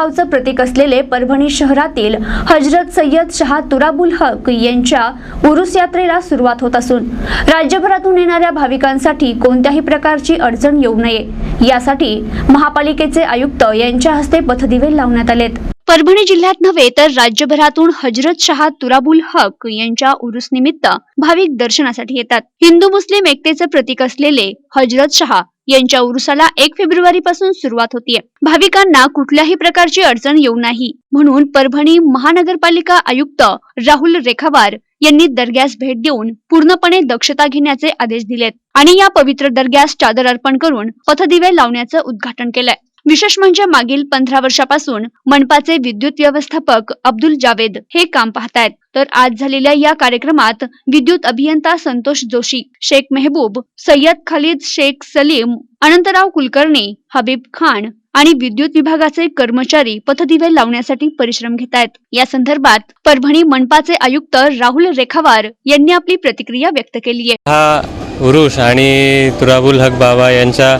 सद्भावचं प्रतीक असलेले परभणी शहरातील हजरत सय्यद शहा तुराबुल हक यांच्या उरुस यात्रेला सुरुवात होत असून राज्यभरातून येणाऱ्या भाविकांसाठी कोणत्याही प्रकारची अडचण येऊ नये. यासाठी महापालिकेचे आयुक्त यांच्या हस्ते पथदिवे लावण्यात आलेत. परभणी जिल्ह्यात नव्हे तर राज्यभरातून हजरत शहा तुराबुल हक यांच्या उरुस निमित्त भाविक दर्शनासाठी येतात. हिंदू मुस्लिम एकतेचं प्रतीक असलेले हजरत शहा यांच्या उरुसाला एक फेब्रुवारी पासून सुरुवात होतीये. भाविकांना कुठल्याही प्रकारची अडचण येऊ नाही. म्हणून परभणी महानगरपालिका आयुक्त राहुल रेखावार यांनी दर्ग्यास भेट देऊन पूर्णपणे दक्षता घेण्याचे आदेश दिलेत आणि या पवित्र दर्ग्यास चादर अर्पण करून पथदिवे लावण्याचं उद्घाटन केलंय. विशेष म्हणजे मागील पंधरा वर्षापासून मनपाचे विद्युत व्यवस्थापक अब्दुल जावेद हे काम पाहतायत. तर आज झालेल्या या कार्यक्रमात विद्युत अभियंता संतोष जोशी शेख मेहबूब सय्यद खालिद शेख सलीम अनंतराव कुलकर्णी हबीब खान आणि विद्युत विभागाचे कर्मचारी पथदिवे लावण्यासाठी परिश्रम घेत आहेत या संदर्भात परभणी मनपाचे आयुक्त राहुल रेखावार यांनी आपली प्रतिक्रिया व्यक्त केली आहे. हा उरुष आणि तुराबुल हक बाबा यांचा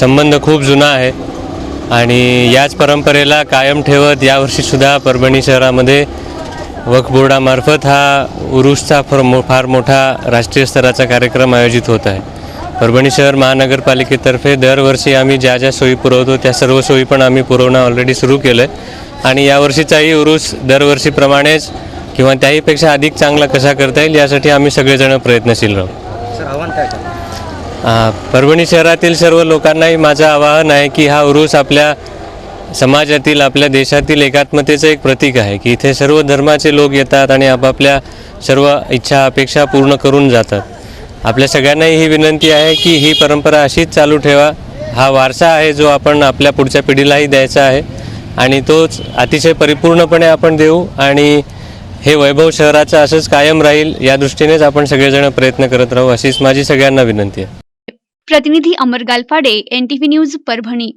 संबंध खूप जुना आहे. आणि याच परंपरेला कायम ठेवत यावर्षीसुद्धा परभणी शहरामध्ये वक्फ बोर्डामार्फत हा उरुसचा फार मो फार मोठा राष्ट्रीय स्तराचा कार्यक्रम आयोजित होत आहे. परभणी शहर महानगरपालिकेतर्फे दरवर्षी आम्ही ज्या ज्या सोयी पुरवतो त्या सर्व सोयी पण आम्ही पुरवणं ऑलरेडी सुरू केलं आहे आणि यावर्षीचाही उरूस दरवर्षीप्रमाणेच किंवा त्याहीपेक्षा अधिक चांगला कसा करता येईल यासाठी आम्ही सगळेजण प्रयत्नशील राहू. परभणी शहरातील सर्व लोकांनाही माझं आवाहन आहे की हा उरूस आपल्या समाजातील आपल्या देशातील एकात्मतेचं एक प्रतीक आहे की इथे सर्व धर्माचे लोक येतात आणि आपापल्या सर्व इच्छा अपेक्षा पूर्ण करून जातात. आपल्या सगळ्यांनाही ही विनंती आहे की ही परंपरा अशीच चालू ठेवा. हा वारसा आहे जो आपण आपल्या पुढच्या पिढीलाही द्यायचा आहे आणि तोच अतिशय परिपूर्णपणे आपण देऊ आणि हे वैभव शहराचं असंच कायम राहील या दृष्टीनेच आपण सगळेजण प्रयत्न करत राहू अशीच माझी सगळ्यांना विनंती आहे. प्रतिनिधी अमर गालफाडे एनटीव्ही न्यूज परभणी.